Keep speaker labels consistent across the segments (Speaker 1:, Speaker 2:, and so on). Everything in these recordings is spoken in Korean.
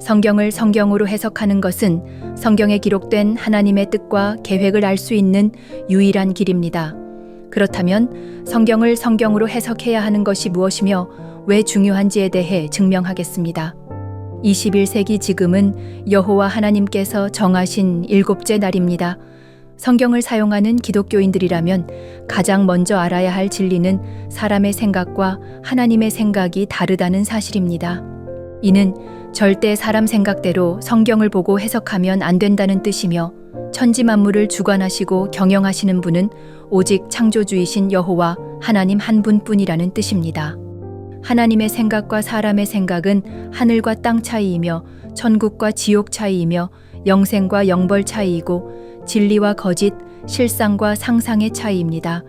Speaker 1: 성경을 성경으로 해석하는 것은 성경에 기록된 하나님의 뜻과 계획을 알 수 있는 유일한 길입니다. 그렇다면 성경을 성경으로 해석해야 하는 것이 무엇이며 왜 중요한지에 대해 증명하겠습니다. 21세기 지금은 여호와 하나님께서 정하신 일곱째 날입니다. 성경을 사용하는 기독교인들이라면 가장 먼저 알아야 할 진리는 사람의 생각과 하나님의 생각이 다르다는 사실입니다. 이는 절대 사람 생각대로 성경을 보고 해석하면 안 된다는 뜻이며 천지 만물을 주관하시고 경영하시는 분은 오직 창조주이신 여호와 하나님 한 분뿐이라는 뜻입니다. 하나님의 생각과 사람의 생각은 하늘과 땅 차이이며 천국과 지옥 차이이며 영생과 영벌 차이이고 진리와 거짓, 실상과 상상의 차이입니다.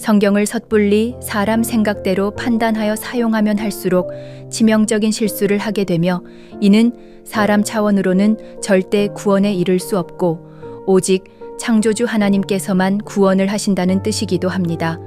Speaker 1: 성경을 섣불리 사람 생각대로 판단하여 사용하면 할수록 치명적인 실수를 하게 되며 이는 사람 차원으로는 절대 구원에 이를 수 없고 오직 창조주 하나님께서만 구원을 하신다는 뜻이기도 합니다.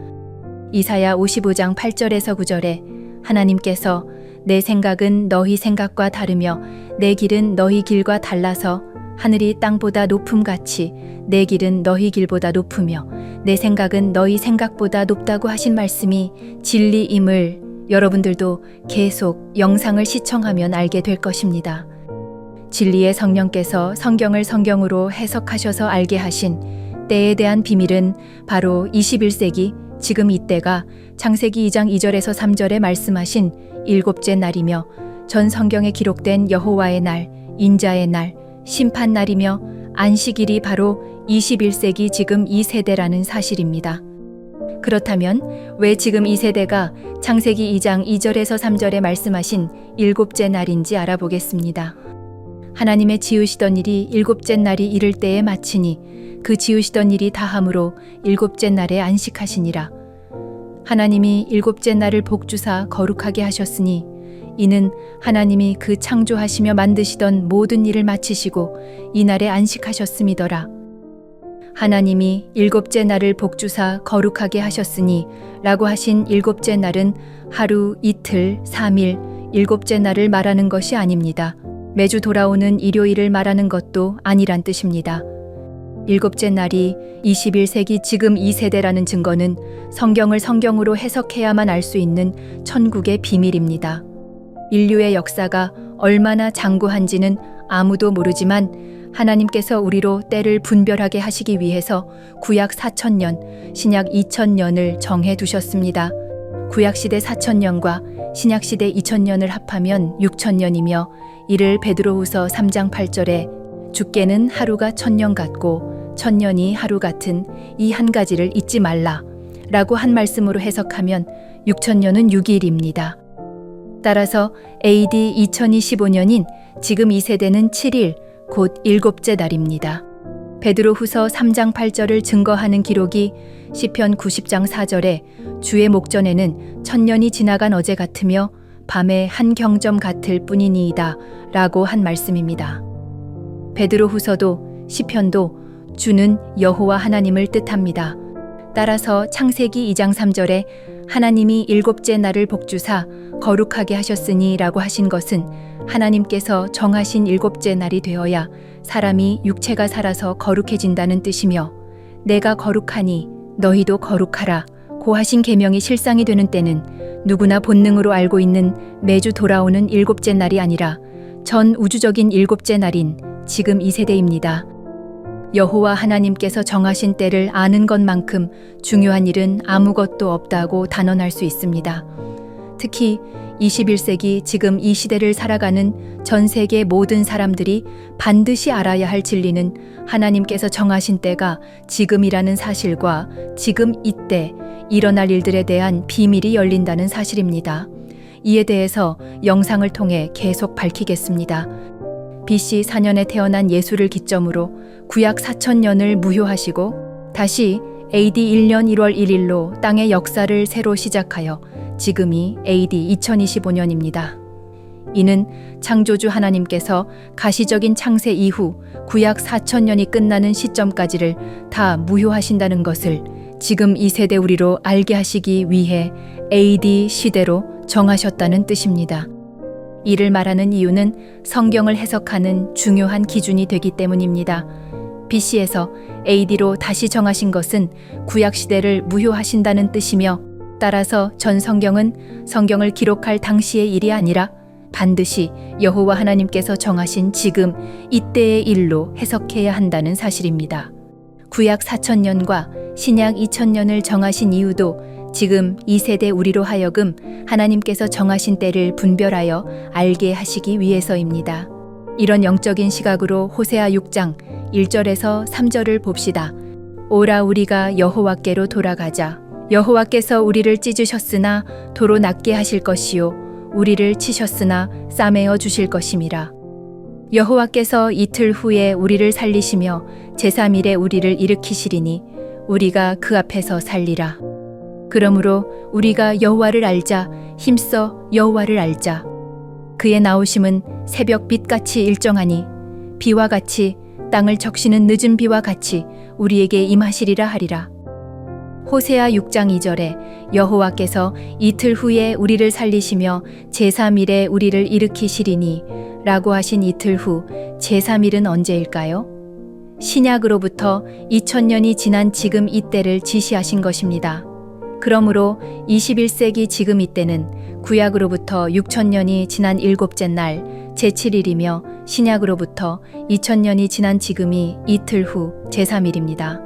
Speaker 1: 이사야 55장 8절에서 9절에 하나님께서 내 생각은 너희 생각과 다르며 내 길은 너희 길과 달라서 하늘이 땅보다 높음 같이 내 길은 너희 길보다 높으며 내 생각은 너희 생각보다 높다고 하신 말씀이 진리임을 여러분들도 계속 영상을 시청하면 알게 될 것입니다. 진리의 성령께서 성경을 성경으로 해석하셔서 알게 하신 때에 대한 비밀은 바로 21세기 지금 이때가 창세기 2장 2절에서 3절에 말씀하신 일곱째 날이며 전 성경에 기록된 여호와의 날, 인자의 날, 심판 날이며 안식일이 바로 21세기 지금 이 세대라는 사실입니다. 그렇다면 왜 지금 이 세대가 창세기 2장 2절에서 3절에 말씀하신 일곱째 날인지 알아보겠습니다. 하나님의 지으시던 일이 일곱째 날이 이를 때에 마치니 그 지으시던 일이 다함으로 일곱째 날에 안식하시니라. 하나님이 일곱째 날을 복주사 거룩하게 하셨으니 이는 하나님이 그 창조하시며 만드시던 모든 일을 마치시고 이 날에 안식하셨음이더라. 하나님이 일곱째 날을 복주사 거룩하게 하셨으니 라고 하신 일곱째 날은 하루, 이틀, 삼일, 일곱째 날을 말하는 것이 아닙니다. 매주 돌아오는 일요일을 말하는 것도 아니란 뜻입니다. 일곱째 날이 21세기 지금 이 세대라는 증거는 성경을 성경으로 해석해야만 알 수 있는 천국의 비밀입니다. 인류의 역사가 얼마나 장구한지는 아무도 모르지만 하나님께서 우리로 때를 분별하게 하시기 위해서 구약 4천년, 신약 2천년을 정해 두셨습니다. 구약 시대 4천년과 신약 시대 2천년을 합하면 6천년이며 이를 베드로후서 3장 8절에 주께는 하루가 천년 같고 천년이 하루 같은 이 한 가지를 잊지 말라 라고 한 말씀으로 해석하면 6천년은 6일입니다. 따라서 AD 2025년인 지금 이 세대는 7일, 곧 일곱째 날입니다. 베드로 후서 3장 8절을 증거하는 기록이 시편 90장 4절에 주의 목전에는 천년이 지나간 어제 같으며 밤에 한 경점 같을 뿐이니이다 라고 한 말씀입니다. 베드로 후서도 시편도 주는 여호와 하나님을 뜻합니다. 따라서 창세기 2장 3절에 하나님이 일곱째 날을 복주사 거룩하게 하셨으니 라고 하신 것은 하나님께서 정하신 일곱째 날이 되어야 사람이 육체가 살아서 거룩해진다는 뜻이며 내가 거룩하니 너희도 거룩하라 고 하신 계명이 실상이 되는 때는 누구나 본능으로 알고 있는 매주 돌아오는 일곱째 날이 아니라 전 우주적인 일곱째 날인 지금 이 세대입니다. 여호와 하나님께서 정하신 때를 아는 것만큼 중요한 일은 아무것도 없다고 단언할 수 있습니다. 특히 21세기 지금 이 시대를 살아가는 전 세계 모든 사람들이 반드시 알아야 할 진리는 하나님께서 정하신 때가 지금이라는 사실과 지금 이때 일어날 일들에 대한 비밀이 열린다는 사실입니다. 이에 대해서 영상을 통해 계속 밝히겠습니다. BC 4년에 태어난 예수를 기점으로 구약 4천년을 무효하시고 다시 AD 1년 1월 1일로 땅의 역사를 새로 시작하여 지금이 AD 2025년입니다. 이는 창조주 하나님께서 가시적인 창세 이후 구약 4천년이 끝나는 시점까지를 다 무효하신다는 것을 지금 이 세대 우리로 알게 하시기 위해 AD 시대로 정하셨다는 뜻입니다. 이를 말하는 이유는 성경을 해석하는 중요한 기준이 되기 때문입니다. BC에서 AD로 다시 정하신 것은 구약 시대를 무효하신다는 뜻이며 따라서 전 성경은 성경을 기록할 당시의 일이 아니라 반드시 여호와 하나님께서 정하신 지금 이때의 일로 해석해야 한다는 사실입니다. 구약 4천년과 신약 2천년을 정하신 이유도 지금 이 세대 우리로 하여금 하나님께서 정하신 때를 분별하여 알게 하시기 위해서입니다. 이런 영적인 시각으로 호세아 6장 1절에서 3절을 봅시다. 오라 우리가 여호와께로 돌아가자. 여호와께서 우리를 찢으셨으나 도로 낫게 하실 것이요 우리를 치셨으나 싸매어 주실 것임이라. 여호와께서 이틀 후에 우리를 살리시며 제3일에 우리를 일으키시리니 우리가 그 앞에서 살리라. 그러므로 우리가 여호와를 알자 힘써 여호와를 알자. 그의 나오심은 새벽 빛같이 일정하니 비와 같이 땅을 적시는 늦은 비와 같이 우리에게 임하시리라 하리라. 호세아 6장 2절에 여호와께서 이틀 후에 우리를 살리시며 제3일에 우리를 일으키시리니 라고 하신 이틀 후 제3일은 언제일까요? 신약으로부터 2000년이 지난 지금 이때를 지시하신 것입니다. 그러므로 21세기 지금 이때는 구약으로부터 6000년이 지난 일곱째 날 제7일이며 신약으로부터 2000년이 지난 지금이 이틀 후 제3일입니다.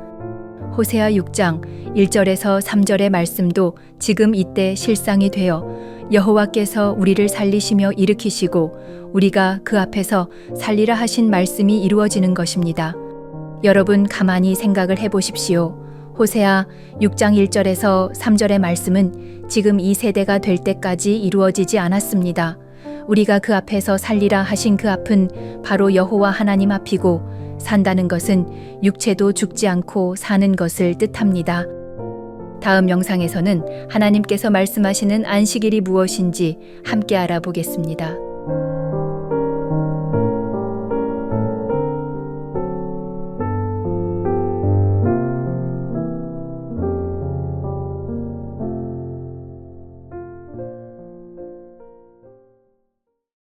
Speaker 1: 호세아 6장 1절에서 3절의 말씀도 지금 이때 실상이 되어 여호와께서 우리를 살리시며 일으키시고 우리가 그 앞에서 살리라 하신 말씀이 이루어지는 것입니다. 여러분 가만히 생각을 해 보십시오. 호세아 6장 1절에서 3절의 말씀은 지금 이 세대가 될 때까지 이루어지지 않았습니다. 우리가 그 앞에서 살리라 하신 그 앞은 바로 여호와 하나님 앞이고 산다는 것은 육체도 죽지 않고 사는 것을 뜻합니다. 다음 영상에서는 하나님께서 말씀하시는 안식일이 무엇인지 함께 알아보겠습니다.